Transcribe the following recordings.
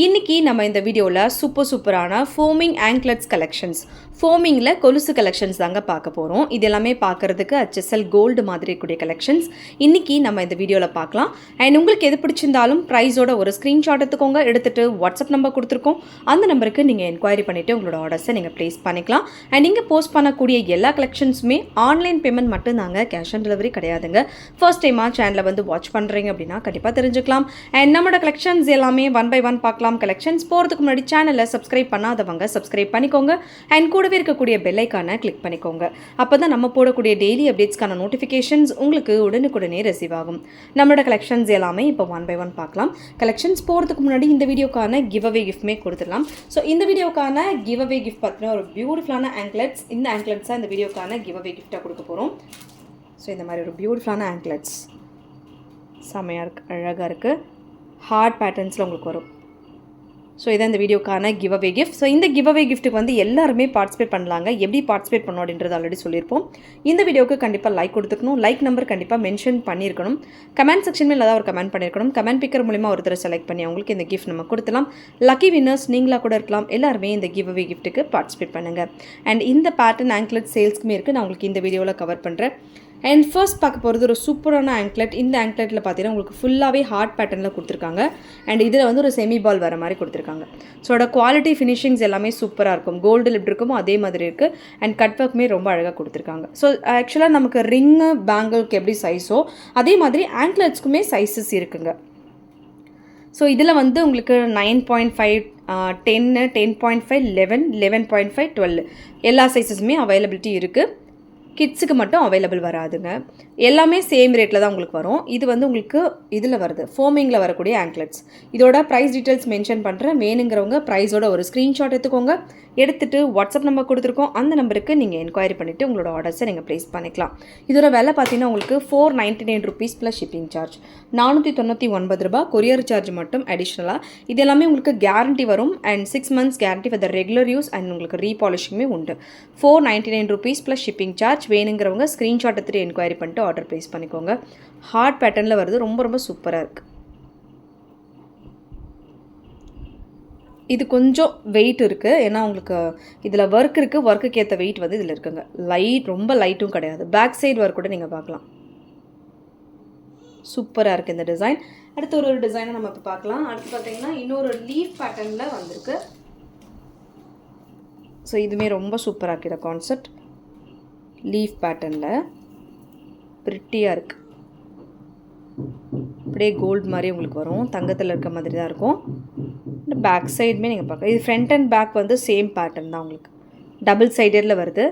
இன்னைக்கு நம்ம இந்த வீடியோவில் சூப்பர் சூப்பரான ஃபோமிங் ஆங்க்லெட்ஸ் கலெக்ஷன்ஸ் ஃபோமிங்கில் கொலுசு கலெக்ஷன்ஸ் தாங்க பார்க்க போகிறோம் இது எல்லாமே பார்க்குறதுக்கு HSL கோல்டு மாதிரி இருக்கக்கூடிய கலெக்ஷன்ஸ் இன்றைக்கி நம்ம இந்த வீடியோவில் பார்க்கலாம். அண்ட் உங்களுக்கு எது பிடிச்சிருந்தாலும் ப்ரைஸோட ஒரு ஸ்க்ரீன்ஷாட் எடுத்துக்கோங்க. எடுத்துகிட்டு வாட்ஸ்அப் நம்பர் கொடுத்துருக்கோம். அந்த நம்பருக்கு நீங்கள் என்கொயரி பண்ணிவிட்டு உங்களோட ஆர்டர்ஸை நீங்கள் ப்ளேஸ் பண்ணிக்கலாம். அண்ட் நீங்கள் போஸ்ட் பண்ணக்கூடிய எல்லா கலெக்ஷன்ஸுமே ஆன்லைன் பேமெண்ட் மட்டும் தாங்க கேஷ் ஆன் டெலிவரி கிடையாதுங்க ஃபர்ஸ்ட் டைமாக சேனலை வந்து வாட்ச் பண்ணுறீங்க அப்படின்னா கண்டிப்பாக தெரிஞ்சுக்கலாம். அண்ட் நம்மளோட கலெக்ஷன்ஸ் எல்லாமே ஒன் பை ஒன் பார்க்கலாம். கலெக்ஷன்ஸ் போகிறதுக்கு முன்னாடி சேனலை சப்ஸ்கிரைப் பண்ணாதவங்க சப்ஸ்கிரைப் பண்ணிக்கோங்க. அண்ட் கூடவே இருக்கக்கூடிய பெல்லைக்கான கிளிக் பண்ணிக்கோங்க. அப்போ தான் நம்ம போடக்கூடிய டெய்லி அப்டேட்ஸ்க்கான நோட்டிஃபிகேஷன்ஸ் உங்களுக்கு உடனுக்குடனே ரிசீவ் ஆகும். நம்மளோட கலெக்ஷன்ஸ் எல்லாமே இப்போ ஒன் பை ஒன் பார்க்கலாம். கலெக்ஷன்ஸ் போகிறதுக்கு முன்னாடி இந்த வீடியோக்கான கிவ் அவே கிஃப்ட்மே கொடுத்துடலாம். ஸோ இந்த வீடியோக்கான கிவ் அவே கிஃப்ட் பார்த்தீங்கன்னா ஒரு பியூட்டிஃபுல்லான ஆங்க்லெட்ஸ் இந்த ஆங்க்லெட்ஸாக இந்த வீடியோக்கான கிவ் அவே கிஃப்டாக கொடுக்க போகிறோம் ஸோ இந்த மாதிரி ஒரு பியூட்டிஃபுல்லான ஆங்க்லெட்ஸ் செம்மையாக இருக்குது அழகாக இருக்குது ஹார்ட் பேட்டர்ன்ஸில் உங்களுக்கு வரும். ஸோ இதான் இந்த வீடியோக்கான கிவ் அவே கிஃப்ட் ஸோ இந்த கிவ் அவே கிஃப்ட்டுக்கு வந்து எல்லாருமே பார்ட்டிசிபேட் பண்ணலாங்க. எப்படி பார்ட்டிசிபேட் பண்ணோம் அப்படின்றது ஆல்ரெடி சொல்லியிருப்போம். இந்த வீடியோக்கு கண்டிப்பாக லைக் கொடுத்துக்கணும். லைக் நம்பர் கண்டிப்பாக மென்ஷன் பண்ணியிருக்கணும். கமெண்ட் செக்ஷன் ஏதாவது ஒரு கமெண்ட் பண்ணியிருக்கணும். கமெண்ட் பிக்கர் மூலிமா ஒருத்தர் செலக்ட் பண்ணி அவங்களுக்கு இந்த கிஃப்ட் நம்ம கொடுத்துலாம் லக்கி வின்னர்ஸ் நீங்களாக கூட இருக்கலாம். எல்லாருமே இந்த கிவ் அவே கிஃப்ட்டுக்கு பார்ட்டிசிபேட் பண்ணுங்கள் அண்ட் இந்த பேட்டர்ன் ஆங்க்லெட் சேல்ஸ்க்குமே இருக்குது நான் உங்களுக்கு இந்த வீடியோவில் கவர் பண்ணுறேன் அண்ட் ஃபர்ஸ்ட் பார்க்க போகிறது ஒரு சூப்பரான ஆங்க்லெட் இந்த ஆங்க்லெட்டில் பார்த்தீங்கன்னா உங்களுக்கு ஃபுல்லாகவே ஹார்ட் பேட்டர்னில் கொடுத்துருக்காங்க. அண்ட் இதில் வந்து ஒரு செமி பால் வர மாதிரி கொடுத்துருக்காங்க. ஸோ அதோட குவாலிட்டி ஃபினிஷிங்ஸ் எல்லாமே சூப்பராக இருக்கும். கோல்டு லிப்ட் இருக்குமோ அதே மாதிரி இருக்குது அண்ட் கட் ஒர்க்குமே ரொம்ப அழகாக கொடுத்துருக்காங்க. ஸோ ஆக்சுவலாக நமக்கு ரிங்கு பேங்கிள்க்கு எப்படி சைஸோ அதே மாதிரி ஆங்க்லெட்ஸ்க்குமே சைஸஸ் இருக்குங்க. ஸோ இதில் வந்து உங்களுக்கு நைன் பாயிண்ட் ஃபைவ் டென்னு ten point five eleven eleven point five twelve எல்லா சைஸஸுமே அவைலபிலிட்டி இருக்குது கிட்ஸுக்கு மட்டும் அவைலபிள் வராதுங்க. எல்லாமே சேம் ரேட்டில் தான் உங்களுக்கு வரும். இது வந்து உங்களுக்கு இதில் வருது. ஃபோமிங்கில் வரக்கூடிய ஆங்க்லெட்ஸ் இதோட ப்ரைஸ் டீட்டெயில்ஸ் மென்ஷன் பண்ணுறேன் வேணுங்கிறவங்க ப்ரைஸோட ஒரு ஸ்க்ரீன்ஷாட் எடுத்துக்கோங்க. எடுத்துகிட்டு வாட்ஸ்அப் நம்பர் கொடுத்துருக்கோம். அந்த நம்பருக்கு நீங்கள் என்கொயரி பண்ணிவிட்டு உங்களோட ஆர்டர்ஸை நீங்கள் ப்ளேஸ் பண்ணிக்கலாம். இதோட விலை பார்த்தீங்கன்னா உங்களுக்கு four ninety nine rupees plus shipping charge நானூற்றி தொண்ணூற்றி ஒன்பது ரூபா கொரியர் சார்ஜ் மட்டும் அடிஷ்னலாக இது எல்லாமே உங்களுக்கு கேரண்டி வரும். And six months guarantee for the regular use and உங்களுக்கு ரீபாலிஷிங்குமே உண்டு. Four ninety nine rupees plus shipping charge வேணுங்கிறவங்க ஸ்க்ரீன்ஷாட் எடுத்துகிட்டு என்கொயரி பண்ணிட்டு ஆர்டர் ப்ளேஸ் பண்ணிக்கோங்க. ஹார்ட் பேட்டர்னில் வருது ரொம்ப ரொம்ப சூப்பராக இருக்குது இது கொஞ்சம் வெயிட் இருக்குது ஏன்னா உங்களுக்கு இதில் ஒர்க் இருக்குது ஒர்க்குக்கு ஏற்ற வெயிட் வந்து இதில் இருக்குங்க. லைட் ரொம்ப லைட்டும் கிடையாது. பேக் சைடு ஒர்க் கூட நீங்கள் பார்க்கலாம். சூப்பராக இருக்குது இந்த டிசைன் அடுத்து ஒரு ஒரு டிசைனை நம்ம இப்போ பார்க்கலாம். அடுத்து பார்த்தீங்கன்னா இன்னொரு லீஃப் பேட்டர்னில் வந்திருக்கு. ஸோ இதுவுமே ரொம்ப சூப்பராக இருக்குது இந்த கான்செப்ட் லீஃப் பேட்டர்னில் பிரிட்டியாக இருக்குது அப்படியே கோல்டு மாதிரி உங்களுக்கு வரும். தங்கத்தில் இருக்க மாதிரி தான் இருக்கும். பேக் சைடுமே நீங்கள் பார்க்கலாம் இது ஃப்ரண்ட் அண்ட் பேக் வந்து சேம் பேட்டர்ன் தான் உங்களுக்கு. டபுள் சைடடில் வருது.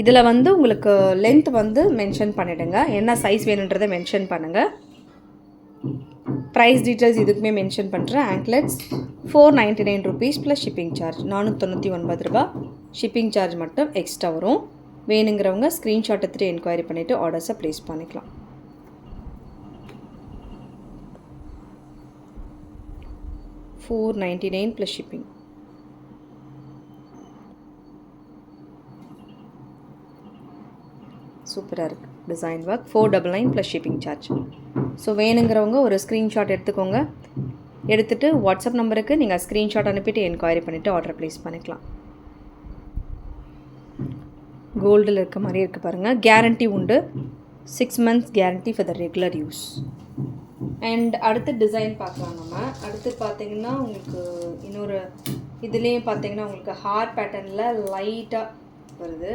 இதில் வந்து உங்களுக்கு லென்த் வந்து மென்ஷன் பண்ணிவிடுங்க என்ன சைஸ் வேணுன்றதை மென்ஷன் பண்ணுங்கள் ப்ரைஸ் டீட்டெயில்ஸ் இதுக்குமே மென்ஷன் பண்ணுறேன் anklets four ninety nine rupees plus shipping charge நானூற்றி ஒன்பது ரூபா ஷிப்பிங் சார்ஜ் மட்டும் எக்ஸ்ட்ரா வரும். வேணுங்கிறவங்க ஸ்க்ரீன்ஷாட் எடுத்துகிட்டு என்கொயரி பண்ணிவிட்டு ஆர்டர்ஸை ப்ளேஸ் பண்ணிக்கலாம். Four ninety nine plus shipping சூப்பராக இருக்குது design work four double nine plus shipping charge so வேணுங்கிறவங்க ஒரு ஸ்க்ரீன்ஷாட் எடுத்துக்கோங்க. எடுத்துகிட்டு வாட்ஸ்அப் நம்பருக்கு நீங்கள் ஸ்க்ரீன்ஷாட் அனுப்பிட்டு என்கொயரி பண்ணிவிட்டு ஆர்டர் ப்ளேஸ் பண்ணிக்கலாம். கோல்டில் இருக்க மாதிரி இருக்குது பாருங்கள் கேரண்டி உண்டு. Six months guarantee for the regular use and அடுத்த டிசைன் பார்க்கலாம் நம்ம. அடுத்து பார்த்தீங்கன்னா உங்களுக்கு இன்னொரு இதுலேயும் பார்த்தீங்கன்னா உங்களுக்கு ஹார்ட் பேட்டர்னில் லைட்டாக வருது.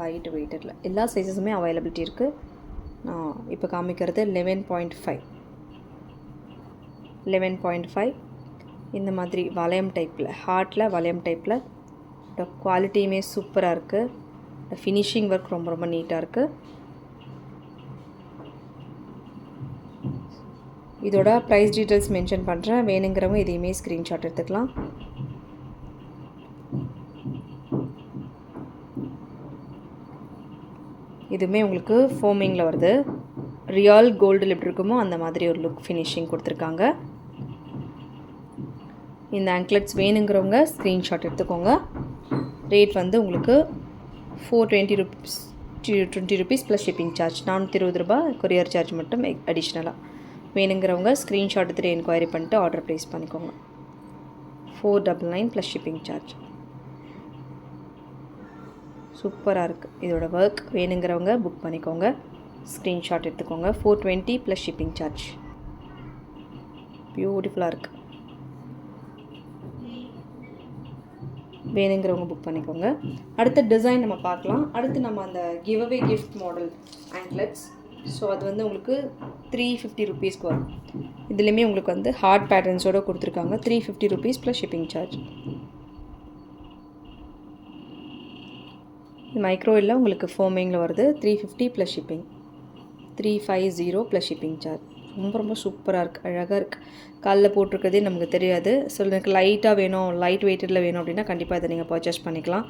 லைட் வெயிட்டரில் எல்லா சைஸஸுமே அவைலபிலிட்டி இருக்குது நான் இப்போ காமிக்கிறது eleven point five eleven point five இந்த மாதிரி வளையம் டைப்பில் ஹார்ட்டில் வளையம் டைப்பில் குவாலிட்டியுமே சூப்பராக இருக்குது ஃபினிஷிங் ஒர்க் ரொம்ப ரொம்ப நீட்டாக இருக்குது இதோட ப்ரைஸ் டீட்டெயில்ஸ் மென்ஷன் பண்ணுறேன் வேணுங்கிறவங்க இதையுமே ஸ்க்ரீன்ஷாட் எடுத்துக்கலாம். இதுவுமே உங்களுக்கு ஃபோமிங்கில் வருது. ரியல் கோல்டில் எப்படி இருக்குமோ அந்த மாதிரி ஒரு லுக் ஃபினிஷிங் கொடுத்துருக்காங்க. இந்த ஆங்க்லெட்ஸ் வேணுங்கிறவங்க ஸ்க்ரீன்ஷாட் எடுத்துக்கோங்க. ரேட் வந்து உங்களுக்கு four twenty rupees twenty rupees plus shipping charge நானூற்றி இருபது ரூபாய் கொரியர் சார்ஜ் மட்டும் அடிஷ்னலாக வேணுங்கிறவங்க ஸ்க்ரீன்ஷாட் எடுத்துகிட்டு என்கொயரி பண்ணிட்டு ஆர்டர் ப்ளேஸ் பண்ணிக்கோங்க. Four double nine plus shipping charge சூப்பராக இருக்குது இதோட ஒர்க் வேணுங்கிறவங்க புக் பண்ணிக்கோங்க. ஸ்க்ரீன்ஷாட் எடுத்துக்கோங்க. Four twenty plus shipping charge பியூட்டிஃபுல்லாக இருக்குது வேணுங்கிறவங்க புக் பண்ணிக்கோங்க. அடுத்த டிசைன் நம்ம பார்க்கலாம். அடுத்து நம்ம அந்த give away gift model anklets so அது வந்து உங்களுக்கு த்ரீ ஃபிஃப்டி ருபீஸ்க்கு வரும். இதுலேயுமே உங்களுக்கு வந்து ஹார்ட் பேட்டர்ன்ஸோடு கொடுத்துருக்காங்க. Three fifty rupees plus shipping charge micro இல்லை உங்களுக்கு ஃபோமிங்கில் வருது. Three fifty plus shipping three five zero plus shipping charge ரொம்ப ரொம்ப சூப்பராக இருக்குது அழகாக இருக்குது காலில் போட்டிருக்கிறதே நமக்கு தெரியாது. ஸோ எனக்கு லைட்டாக வேணும் லைட் வெயிட்டடில் வேணும் அப்படின்னா கண்டிப்பாக இதை நீங்கள் பர்ச்சேஸ் பண்ணிக்கலாம்.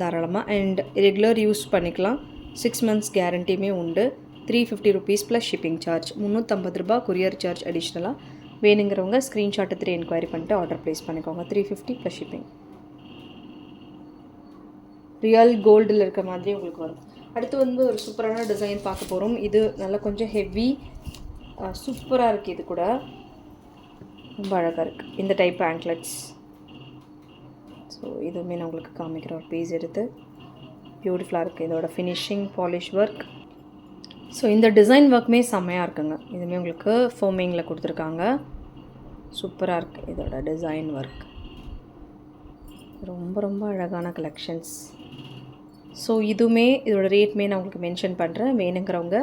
தாராளமாக அண்ட் ரெகுலர் யூஸ் பண்ணிக்கலாம். சிக்ஸ் மந்த்ஸ் கேரண்டியுமே உண்டு. Three fifty rupees plus shipping charge முந்நூற்றம்பது ரூபா கொரியர் சார்ஜ் அடிஷ்னலாக வேணுங்கிறவங்க ஸ்க்ரீன்ஷாட் எடுத்துகிட்டு என்கொயரி பண்ணிட்டு ஆர்டர் ப்ளேஸ் பண்ணிக்கோங்க. Three fifty plus shipping real கோல்டில் இருக்க மாதிரி உங்களுக்கு வரும். அடுத்து வந்து ஒரு சூப்பரான டிசைன் பார்க்க போகிறோம் இது நல்லா கொஞ்சம் ஹெவி சூப்பராக இருக்குது இது கூட. ரொம்ப அழகாக இருக்குது இந்த டைப் ஆங்க்லெட்ஸ் ஸோ இதுவுமே நான் உங்களுக்கு காமிக்கிற ஒரு பீஸ் எடுத்து. பியூட்டிஃபுல்லாக இருக்குது இதோட ஃபினிஷிங் பாலிஷ் ஒர்க் ஸோ இந்த டிசைன் ஒர்க்குமே செம்மையாக இருக்குங்க. இதுவுமே உங்களுக்கு ஃபோமிங்கில் கொடுத்துருக்காங்க. சூப்பராக இருக்குது இதோட டிசைன் ஒர்க் ரொம்ப ரொம்ப அழகான கலெக்ஷன்ஸ் ஸோ இதுவுமே இதோட ரேட்மே நான் உங்களுக்கு மென்ஷன் பண்ணுறேன் வேணுங்கிறவங்க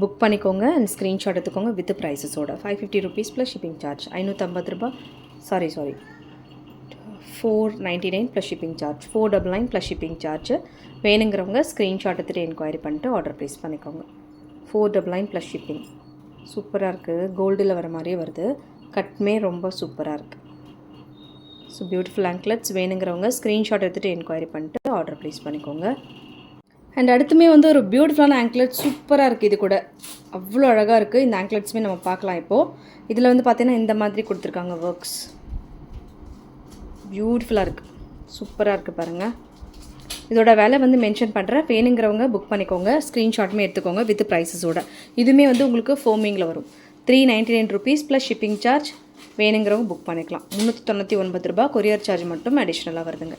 புக் பண்ணிக்கோங்க அண்ட் ஸ்க்ரீன்ஷாட் எடுத்துக்கோங்க with ப்ரைஸஸோட five fifty rupees plus shipping charge ஐநூற்றம்பது ரூபா sorry sorry four ninety nine plus shipping charge four double nine plus shipping charge வேணுங்கிறவங்க ஸ்க்ரீன்ஷாட் எடுத்துகிட்டு என்கொயரி பண்ணிட்டு ஆர்டர் ப்ளேஸ் பண்ணிக்கோங்க. Four double nine plus shipping சூப்பராக இருக்குது கோல்டில் வர மாதிரியே வருது. கட்மே ரொம்ப சூப்பராக இருக்குது ஸோ பியூட்டிஃபுல் ஆங்க்லெட்ஸ் வேணுங்கிறவங்க ஸ்க்ரீன்ஷாட் எடுத்துகிட்டு என்கொயரி பண்ணிட்டு ஆர்டர் ப்ளேஸ் பண்ணிக்கோங்க. அண்ட் அடுத்துமே வந்து ஒரு பியூட்டிஃபுல்லான ஆங்க்லெட் சூப்பராக இருக்குது இது கூட. அவ்வளோ அழகாக இருக்குது இந்த ஆங்க்லெட்ஸுமே நம்ம பார்க்கலாம் இப்போது இதில் வந்து பார்த்திங்கன்னா இந்த மாதிரி கொடுத்துருக்காங்க ஒர்க்ஸ் பியூட்டிஃபுல்லாக இருக்குது சூப்பராக இருக்குது பாருங்கள் இதோட விலை வந்து மென்ஷன் பண்ணுறேன் வேணுங்கிறவங்க புக் பண்ணிக்கோங்க. ஸ்க்ரீன்ஷாட்டுமே எடுத்துக்கோங்க வித் ப்ரைஸஸோட இதுவுமே வந்து உங்களுக்கு ஃபோமிங்கில் வரும். Three ninety nine rupees plus shipping charge வேணுங்கிறவங்க புக் பண்ணிக்கலாம். முந்நூற்றி தொண்ணூற்றி ஒன்பது ரூபா கொரியர் சார்ஜ் மட்டும் அடிஷ்னலாக வருதுங்க.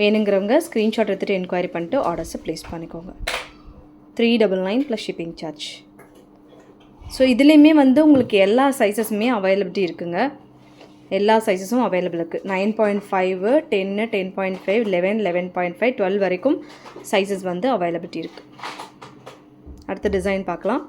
வேணுங்கிறவங்க ஸ்க்ரீன்ஷாட் எடுத்துகிட்டு என்கொயரி பண்ணிட்டு ஆர்டர்ஸை ப்ளேஸ் பண்ணிக்கோங்க. Three double nine plus shipping charge so இதுலேயுமே வந்து உங்களுக்கு எல்லா சைஸஸுமே அவைலபிலிட்டி இருக்குங்க. எல்லா சைஸஸும் அவைலபிள் இருக்குது நைன் பாயிண்ட் ஃபைவ் டென்னு ten point five eleven eleven point five twelve வரைக்கும் சைஸஸ் வந்து அவைலபிலிட்டி இருக்குது அடுத்த டிசைன் பார்க்கலாம்.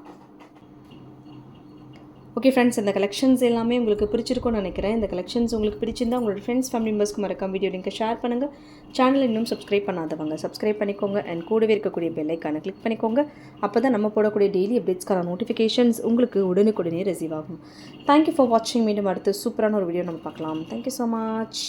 ஓகே ஃப்ரெண்ட்ஸ் இந்த கலெக்ஷன்ஸ் எல்லாமே உங்களுக்கு பிடிச்சிருக்கும்னு நினைக்கிறேன். இந்த கலெக்ஷன்ஸ் உங்களுக்கு பிடிச்சிருந்தா உங்களோட ஃப்ரெண்ட்ஸ் ஃபேமிலி மெம்பர்ஸ்க்கு மறக்காம வீடியோ லிங்க்கை ஷேர் பண்ணுங்கள் சேனல் இன்னும் சப்ஸ்கிரைப் பண்ணாதவங்க சப்ஸ்கிரைப் பண்ணிக்கோங்க. அண்ட் கூடவே இருக்கக்கூடிய பெல்லைக்கான கிளிக் பண்ணிக்கோங்க. அப்போ தான் நம்ம போடக்கூடிய டெய்லி அப்டேட்ஸ்க்கான நோட்டிஃபிகேஷன்ஸ் உங்களுக்கு உடனுக்குடனே ரிசீவ் ஆகும். தேங்க்யூ ஃபார் வாட்சிங் மீண்டும் அடுத்து சூப்பரான ஒரு வீடியோ நம்ம பார்க்கலாம். Thank you so much